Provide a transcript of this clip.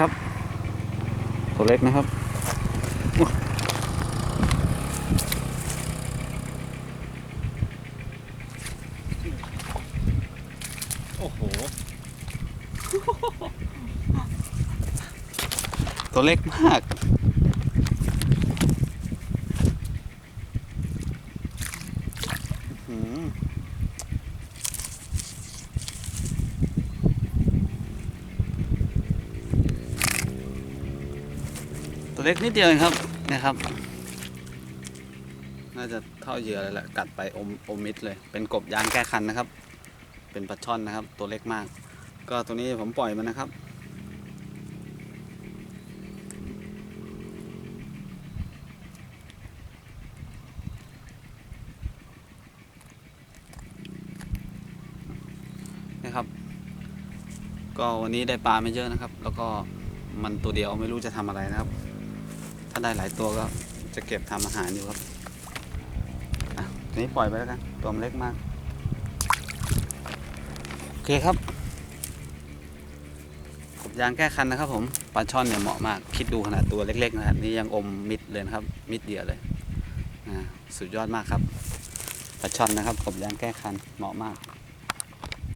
ครับ ตัวเล็กนะครับอุ๊ยโอ้โห ตัวเล็กมาก อื้อ ตัวเล็กนิดเดียวเองครับนะครับ น่าจะเท่าเหยื่อเลยแหละกัดไปอมอมมิดเลย เป็นกบยางแก้คันนะครับ เป็นปลาช่อนนะครับ ตัวเล็กมาก ก็ตัวนี้ผมปล่อยมันนะครับนะครับ ก็วันนี้ได้ปลาไม่เยอะนะครับ แล้วก็มันตัวเดียวไม่รู้จะทำอะไรนะครับ ถ้าได้หลายตัวก็จะเก็บทำอาหารอยู่ครับอะตัวนี้ปล่อยไปแล้วกันตัวมันเล็กมาก โอเคครับกบยางแก้คันนะครับผมปลาช่อนเนี่ยเหมาะมาก คิดดูขนาดตัวเล็กๆนะครับนี่ยังอมมิดเลยนะครับ มิดเดียวเลยสุดยอดมากครับปลาช่อนนะครับกบยางแก้คันเหมาะมาก